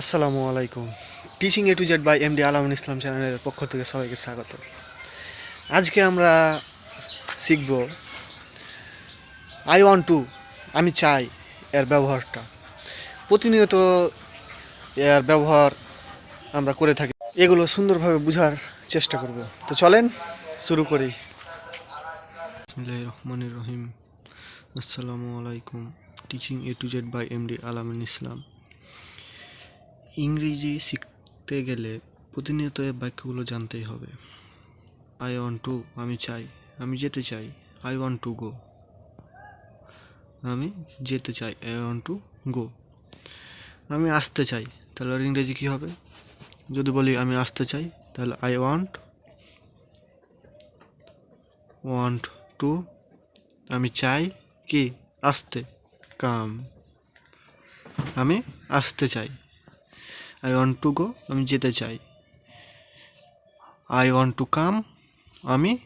আসসালামু আলাইকুম। Teaching A to Z by M D Alamul Islam চ্যানেলের পক্ষ থেকে সবাইকে স্বাগত। আজকে আমরা শিখব আই ওয়ান্ট টু আমি চাই এর ব্যবহারটা। প্রতিনিয়ত এর ব্যবহার আমরা করে থাকি। এগুলো সুন্দরভাবে বোঝার চেষ্টা করব। তো চলেন, শুরু করি। রহমানির রহিম। আসসালামু আলাইকুম teaching A to Z by M D Alamin Islam ইংরেজি শিখতে গেলে প্রতিনিয়ত এই বাক্যগুলো জানতেই হবে। আই ওয়ান্ট টু আমি চাই, আমি যেতে চাই আই ওয়ান্ট টু গো আমি যেতে চাই আই ওয়ান্ট টু গো আমি আসতে চাই, তাহলে আর ইংরেজি কী হবে? যদি বলি আমি আসতে চাই, তাহলে আই ওয়ান্ট ওয়ান্ট টু আমি চাই কি? আসতে, কাম। আমি আসতে চাই। আই ওয়ান্ট টু গো আমি যেতে চাই। আই ওয়ান্ট টু কাম আমি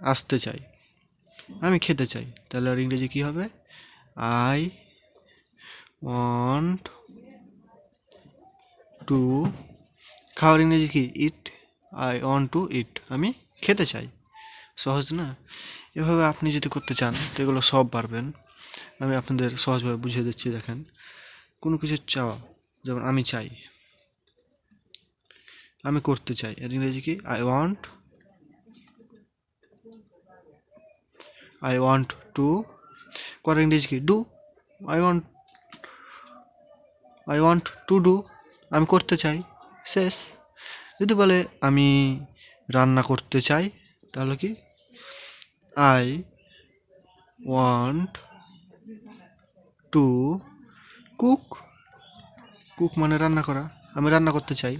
আসতে চাই। আমি খেতে চাই। তাহলে আর ইংরেজি কী হবে? আই ওয়ান্ট টু খাওয়ার ইংরেজি কি? Eat I want to eat আমি খেতে চাই। সহজ না? এভাবে আপনি যদি করতে চান, তো এগুলো সব পারবেন। আমি আপনাদের সহজভাবে বুঝিয়ে দিচ্ছি, দেখেন। কোনো কিছু চাওয়া, যেমন আমি চাই। আমি করতে চাই। এর ইংরেজি কি? I want I want to করার ইংরেজি কি? Do I want I want to do আমি করতে চাই। শেষ। যদি বলে আমি রান্না করতে চাই, তাহলে কি? I want to cook cook মানে রান্না করা। আমি রান্না করতে চাই।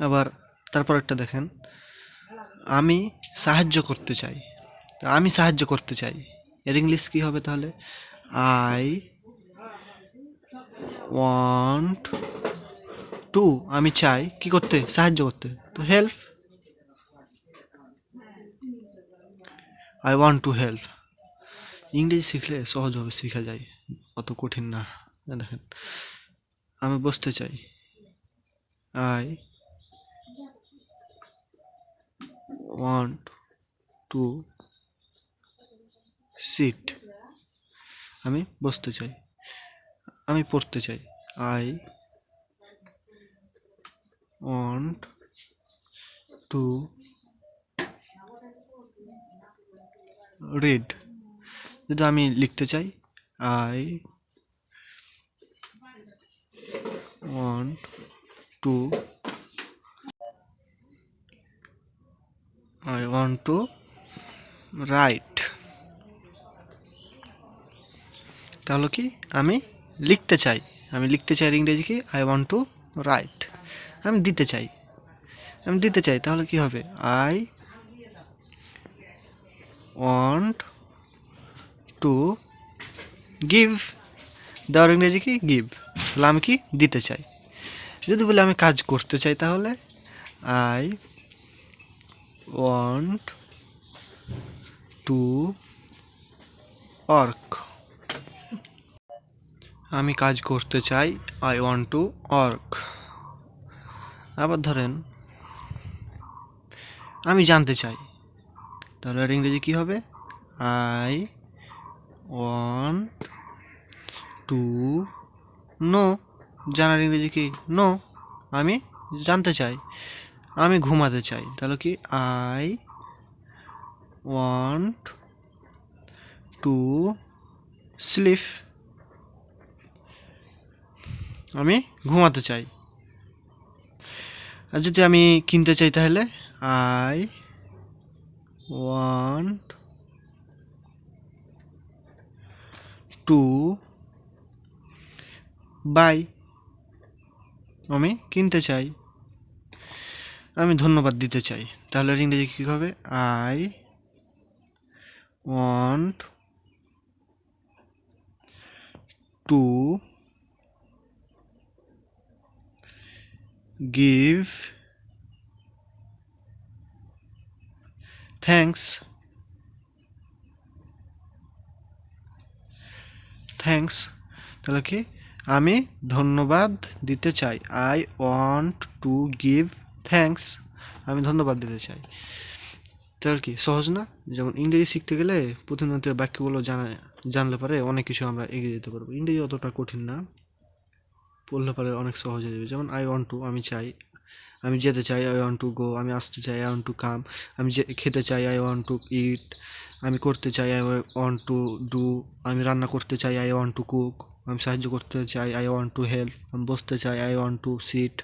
আবার তারপর একটা দেখেন, আমি সাহায্য করতে চাই। আমি সাহায্য করতে চাই। এর ইংলিশ কী হবে তাহলে? আই ওয়ান্ট টু আমি চাই, কি করতে? সাহায্য করতে। তো help I want to help ইংরেজি শিখলে সহজভাবে শেখা যায়। অত কঠিন না। দেখেন, আমি বসতে চাই। আই ওয়ান্ট টু সিট আমি বসতে চাই। আমি পড়তে চাই। আই ওয়ান্ট টু রিড যদি আমি লিখতে চাই I want to I want to write তাহলে কি? আমি লিখতে চাই। আমি লিখতে চাই ইংরেজি কি? আই ওয়ান্ট টু রাইট আমি দিতে চাই। আমি দিতে চাই। তাহলে কি হবে? আই ওয়ান্ট টু গিভ দেওয়ার ইংরেজি কি? গিভ তাহলে আমি কি? দিতে চাই। যদি বলি আমি কাজ করতে চাই তাহলে আই ওয়ান্ট টু ওয়ার্ক আমি কাজ করতে চাই আই ওয়ান্ট টু ওয়ার্ক আবার ধরেন, আমি জানতে চাই, তাহলে ইংরেজি কী হবে? আই ওয়ান্ট টু নো জানার ইংরেজি কি? নো আমি জানতে চাই। আমি ঘুমাতে চাই। তাহলে কি? আই ওয়ান্ট টু স্লিপ আমি ঘুমাতে চাই। আর যদি আমি কিনতে চাই তাহলে? আই ওয়ান্ট টু বাই আমি কিনতে চাই। আমি ধন্যবাদ দিতে চাই। তাহলে ইংরেজি কী হবে? I want to give thanks thanks তাহলে কি? আমি ধন্যবাদ দিতে চাই। I want to give thanks আমি ধন্যবাদ দিতে চাই। তাহলে কি, সহজ না? যেমন ইংরেজি শিখতে গেলে প্রতিনিয়ত বাক্যগুলো জানা, জানলে পরে অনেক কিছু আমরা এগিয়ে যেতে পারব। ইংরেজি অতটা কঠিন না। পড়লে পরে অনেক সহজ হয়ে যাবে। যেমন আই ওয়ান্ট টু আমি চাই। আমি যেতে চাই আই ওয়ান্ট টু গো আমি আসতে চাই আই ওয়ান্ট টু কাম আমি যে, খেতে চাই আই ওয়ান্ট টু ইট আমি করতে চাই আই ওয়ান্ট টু ডু আমি রান্না করতে চাই আই ওয়ান্ট টু কুক আমি সাহায্য করতে চাই আই ওয়ান্ট টু হেল্প আমি বসতে চাই আই ওয়ান্ট টু সিট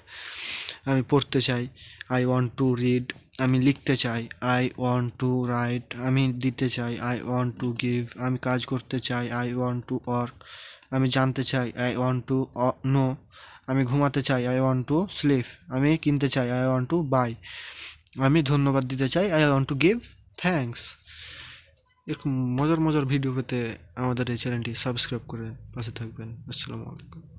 আমি পড়তে চাই আই ওয়ান্ট টু রিড আমি লিখতে চাই আই ওয়ান্ট টু রাইট আমি দিতে চাই আই ওয়ান্ট টু গিভ আমি কাজ করতে চাই আই ওয়ান্ট টু ওয়ার্ক আমি জানতে চাই আই ওয়ান্ট টু নো আমি ঘুমাতে চাই আই ওয়ান্ট টু স্লিপ আমি কিনতে চাই আই ওয়ান্ট টু বাই আমি ধন্যবাদ দিতে চাই I want to give thanks এরকম মজার মজার ভিডিও পেতে আমাদের এই চ্যানেলটি সাবস্ক্রাইব করে পাশে থাকবেন। আসসালামু আলাইকুম।